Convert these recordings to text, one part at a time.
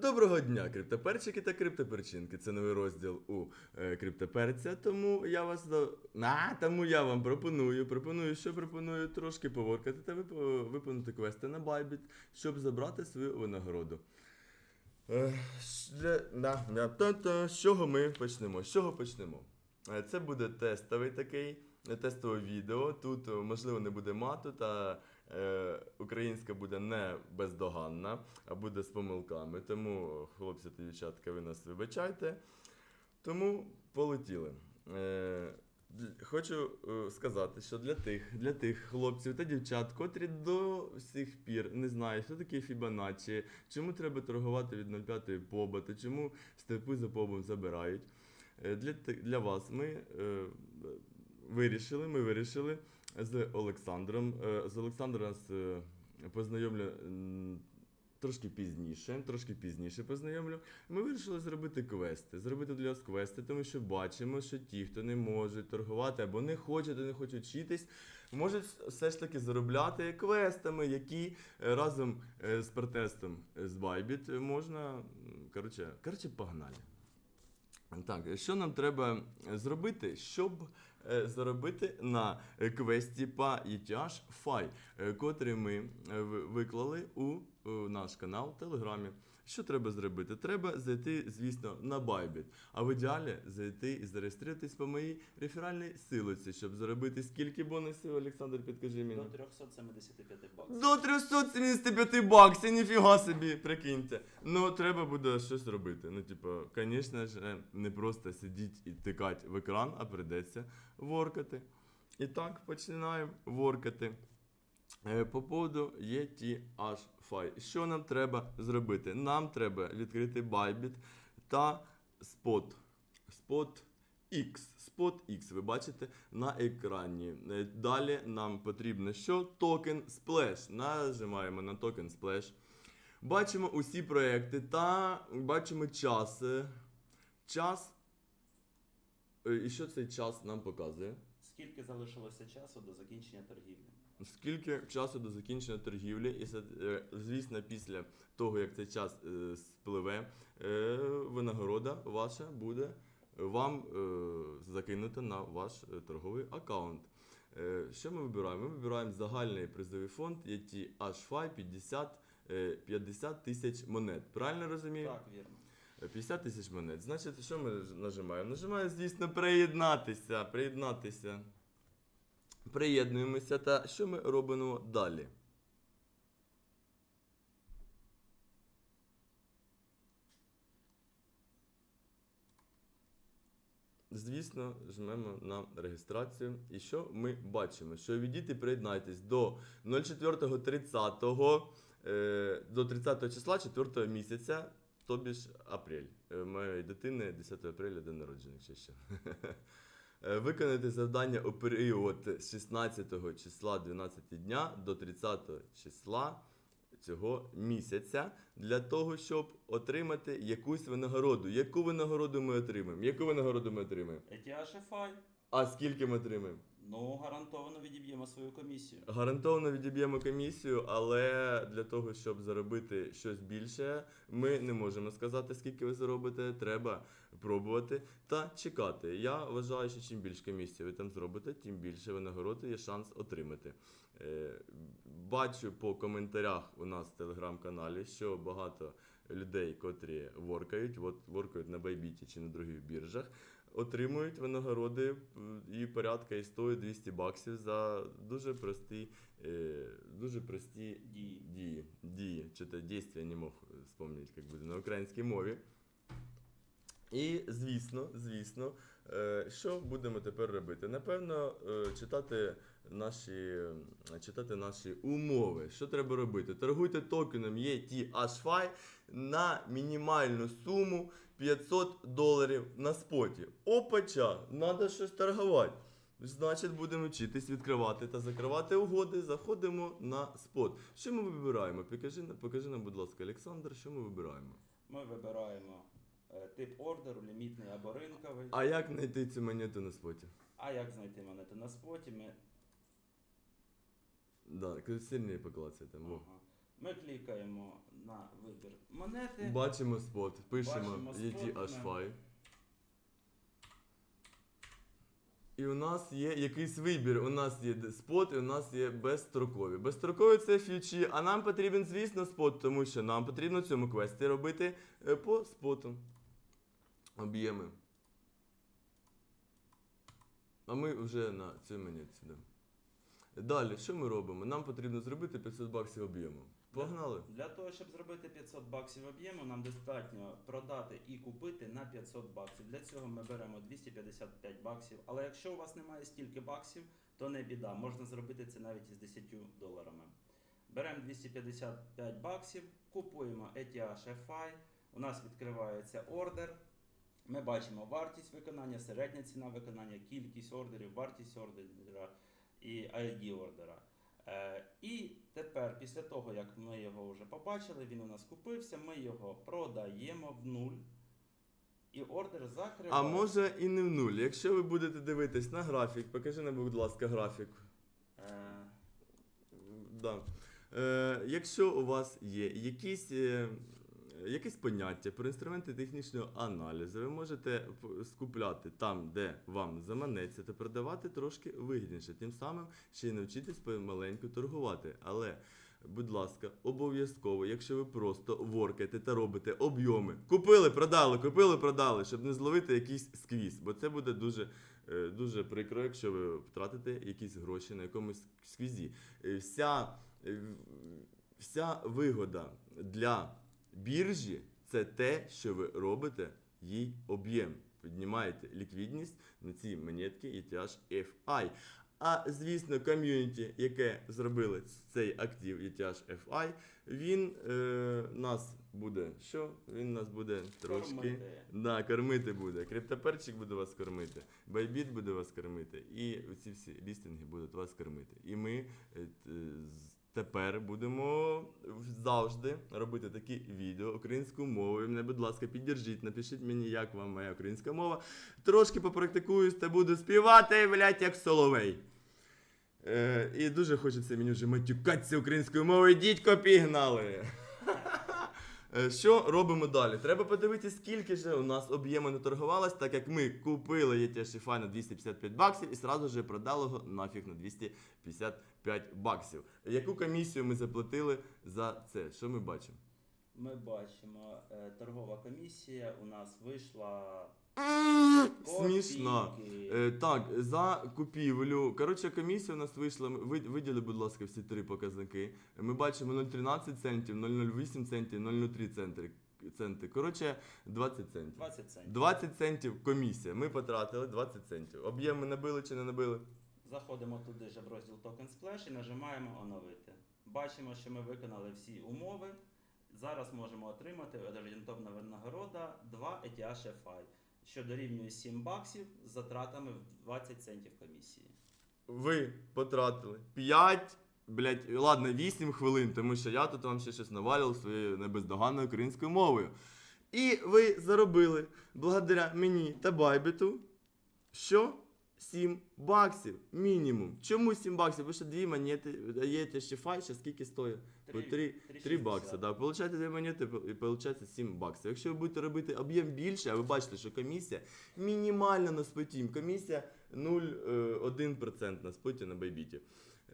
Доброго дня, криптоперчики та криптоперчинки. Це новий розділ у е, криптоперця. Тому я вас до. А, тому я вам пропоную. Пропоную, що пропоную трошки поворкати та вип- виконати квести на Bybit, щоб забрати свою винагороду. Е, для- да. З чого ми почнемо? З чого почнемо? Е, Це буде тестовий такий, е, тестове відео. Тут, е, можливо, не буде мату, та е, українська буде не бездоганна, а буде з помилками. Тому, хлопці та дівчатка, ви нас вибачайте. Тому полетіли. Е, Хочу сказати, що для тих, для тих хлопців та дівчат, котрі до сих пір не знають, що таке Фібоначчі, чому треба торгувати від 0,5 поба, та чому степи за побом забирають. Е, Для, для вас ми е, вирішили, ми вирішили з Олександром. Е, З Олександром е, познайомлю трошки пізніше, трошки пізніше познайомлю. Ми вирішили зробити квести, зробити для вас квести, тому що бачимо, що ті, хто не можуть торгувати або не хочуть, або не хочуть вчитись, можуть все ж таки заробляти квестами, які разом з партнерством з Bybit можна. Коротше, коротше, погнали. Так, що нам треба зробити, щоб е, заробити на е, квесті по ETH FI, котрий ми е, виклали у наш канал в Телеграмі. Що треба зробити? Треба зайти, звісно, на Bybit, а в ідеалі зайти і зареєструватись по моїй реферальній силиці, щоб заробити скільки бонусів, Олександр, підкажи мені. До 375 баксів. До 375 баксів, ніфіга собі, прикиньте. Ну, треба буде щось робити. Ну, типу, звісно ж, не просто сидіти і тикати в екран, а прийдеться воркати. І так, починаємо воркати. Е, По поводу ETH Що нам треба зробити? Нам треба відкрити Bybit та Spot. Spot X. Spot X, ви бачите на екрані. Е, Далі нам потрібно що? Токен Splash. Нажимаємо на токен Splash. Бачимо усі проекти та бачимо час. Е, Час. Е, І що цей час нам показує? Скільки залишилося часу до закінчення торгівлі? Скільки часу до закінчення торгівлі, і е, звісно, після того, як цей час е, спливе, е, винагорода ваша буде вам закинута на ваш торговий аккаунт. Що ми вибираємо? Ми вибираємо загальний призовий фонд, який HFI 50, е, 50 тисяч монет. Правильно розумію? Так, вірно. 50 тисяч монет. Значить, що ми нажимаємо? Нажимаємо, звісно, приєднатися. Приєднатися. Приєднуємося. Та що ми робимо далі? Звісно, жмемо на реєстрацію. І що ми бачимо? Що відійти приєднайтесь до 04.30 е, до 30 числа 4 місяця, тобі ж апрель. Е, Моєї дитини 10 апреля день народження, якщо що. Е, Виконати завдання у період з 16 числа 12 дня до 30 числа цього місяця для того, щоб отримати якусь винагороду. Яку винагороду ми отримаємо? Яку винагороду ми отримаємо? ETH А скільки ми отримаємо? Ну, гарантовано відіб'ємо свою комісію. Гарантовано відіб'ємо комісію, але для того, щоб заробити щось більше, ми не можемо сказати, скільки ви заробите. Треба пробувати та чекати. Я вважаю, що чим більше комісії ви там зробите, тим більше винагороди є шанс отримати. Е, Бачу по коментарях у нас в телеграм-каналі, що багато людей, котрі воркають, от воркають на Байбіті чи на других біржах, отримують винагороди і порядка і 100-200 баксів за дуже прості, е, дуже прості Дії. дії. дії. чи то дійства не мог вспомнити, як буде на українській мові. І звісно, звісно, е, що будемо тепер робити? Напевно, е, читати наші, читати наші умови. Що треба робити? Торгуйте токеном ETHFI на мінімальну суму 500 доларів на споті. Опача, треба щось торгувати. Значить, будемо вчитись відкривати та закривати угоди. Заходимо на спот. Що ми вибираємо? Покажи, покажи нам, будь ласка, Олександр, що ми вибираємо? Ми вибираємо тип ордеру, лімітний або ринковий. А як знайти цю монету на споті? А як знайти монету на споті? Ми... Да, сильніше поклацайте. Во. Ага. Ми клікаємо на вибір монети. Бачимо спот, пишемо Бачимо ETH5. І у нас є якийсь вибір. У нас є спот, і у нас є безстрокові. Безстрокові це фьючі, а нам потрібен, звісно, спот, тому що нам потрібно в цьому квесті робити е, по споту. Об'єми. А ми вже на цій монетці. Да. Далі, що ми робимо? Нам потрібно зробити 500 баксів об'єму. Погнали! Для того, щоб зробити 500 баксів об'єму, нам достатньо продати і купити на 500 баксів. Для цього ми беремо 255 баксів. Але якщо у вас немає стільки баксів, то не біда. Можна зробити це навіть із 10 доларами. Беремо 255 баксів, купуємо ETH FI. У нас відкривається ордер. Ми бачимо вартість виконання, середня ціна виконання, кількість ордерів, вартість ордера і ID ордера. Е, і тепер, після того, як ми його вже побачили, він у нас купився, ми його продаємо в нуль. І ордер закривається. А може і не в нуль. Якщо ви будете дивитись на графік, покажи нам, будь ласка, графік. Е, Да. Е, якщо у вас є якісь, е, якісь поняття про інструменти технічного аналізу, ви можете скупляти там, де вам заманеться, та продавати трошки вигідніше. Тим самим ще й навчитись помаленьку торгувати. Але, будь ласка, обов'язково, якщо ви просто воркаєте та робите об'єми, купили, продали, купили, продали, щоб не зловити якийсь сквіз, бо це буде дуже. е, Дуже прикро, якщо ви втратите якісь гроші на якомусь сквізі. Е, Вся, вся вигода для біржі це те, що ви робите їй об'єм. Піднімаєте ліквідність на ці монетки ETH FI. А звісно, ком'юніті, яке зробили цей актив ETH FI, він е, нас буде що? Він нас буде трошки. Кормити. Да, кормити буде. Криптоперчик буде вас кормити, Байбіт буде вас кормити, і ці всі лістинги будуть вас кормити. І ми е, тепер будемо завжди робити такі відео українською мовою. Мене, будь ласка, піддержіть, напишіть мені, як вам моя українська мова. Трошки попрактикуюсь та буду співати, блядь, як соловей. Е, і дуже хочеться мені вже матюкатися українською мовою. Дідько пігнали. Е, Що робимо далі? Треба подивитися, скільки ж у нас об'єму не торгувалось, так як ми купили ETH-шіфай на 255 баксів і сразу же продали його нафіг на 255 баксів. Яку комісію ми заплатили за це? Що ми бачимо? Ми бачимо, е, торгова комісія у нас вийшла. Смішно. Е, так, за купівлю. Коротше, комісія у нас вийшла. ми- ви- Виділи, будь ласка, всі три показники. Ми бачимо 0,13 центів, 0,08 центів, 0,03 центри. центи. Коротше, 20 центів. 20 центів. 20 центів комісія. Ми потратили 20 центів. Об'єм ми набили чи не набили? Заходимо туди же в розділ Token Splash і нажимаємо оновити. Бачимо, що ми виконали всі умови. Зараз можемо отримати орієнтовна винагорода 2 ETH FI, що дорівнює 7 баксів з затратами в 20 центів комісії. Ви потратили 5, блядь, ладно, 8 хвилин, тому що я тут вам ще щось навалював своєю небездоганною українською мовою. І ви заробили благодаря мені та Байбіту, що 7 баксів мінімум. Чому 7 баксів? Бо що дві монети даєте ще фай, ще скільки стоїть? По 3, 3 бакси. Да. Получаєте дві монети і виходить 7 баксів. Якщо ви будете робити об'єм більше, а ви бачите, що комісія мінімальна на споті. Комісія 0,1% на споті на байбіті.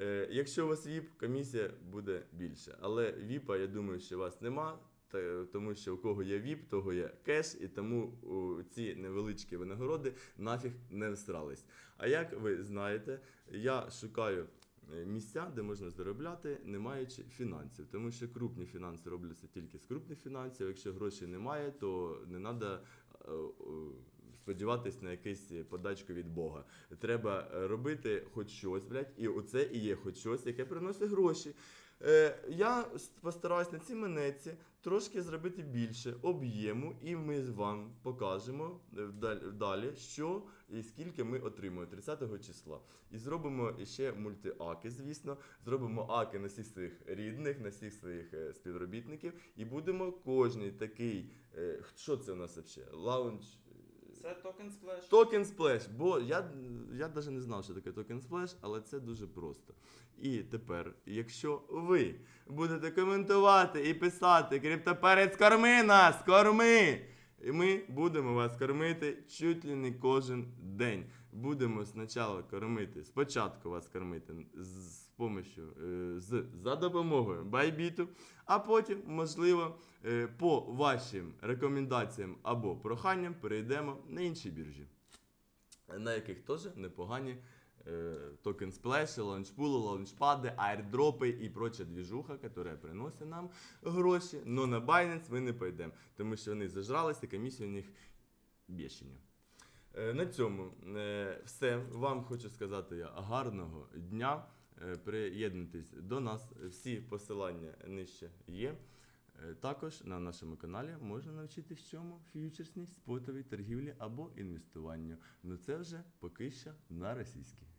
Е, якщо у вас ВІП, комісія буде більше. Але ВІПа, я думаю, що у вас нема. Тому що у кого є ВІП, того є кеш, і тому ці невеличкі винагороди нафіг не всрались. А як ви знаєте, я шукаю е, місця, де можна заробляти, не маючи фінансів. Тому що крупні фінанси робляться тільки з крупних фінансів. Якщо грошей немає, то не треба сподіватись на якусь подачку від Бога. Треба е, робити хоч щось, блядь, і оце і є хоч щось, яке приносить гроші. Е, я постараюсь на цій монетці трошки зробити більше об'єму, і ми вам покажемо е, далі, що і скільки ми отримуємо 30 числа. І зробимо ще мультиаки, звісно. Зробимо аки на всіх своїх рідних, на всіх своїх е, співробітників. І будемо кожний такий. Що це у нас взагалі? Лаунч. Це токен сплеш. Токен сплеш, бо я, я навіть не знав, що таке токен сплеш, але це дуже просто. І тепер, якщо ви будете коментувати і писати криптоперець корми нас, корми! І ми будемо вас кормити чуть ли не кожен день. Будемо спочатку кормити, спочатку вас кормити з, помощью, е, з, за допомогою байбіту, а потім, можливо, е, по вашим рекомендаціям або проханням перейдемо на інші біржі, на яких теж непогані е, токен сплеші, лаунчпули, лаунчпади, айрдропи і проча двіжуха, яка приносить нам гроші. Но на Binance ми не пойдемо, тому що вони зажралися, комісія у них бешені. Е, На цьому е, все. Вам хочу сказати я гарного дня. Е, Приєднуйтесь до нас. Всі посилання нижче є. Також на нашому каналі можна навчитись чому ф'ючерсній, спотовій торгівлі або інвестуванню. Ну це вже поки що на російській.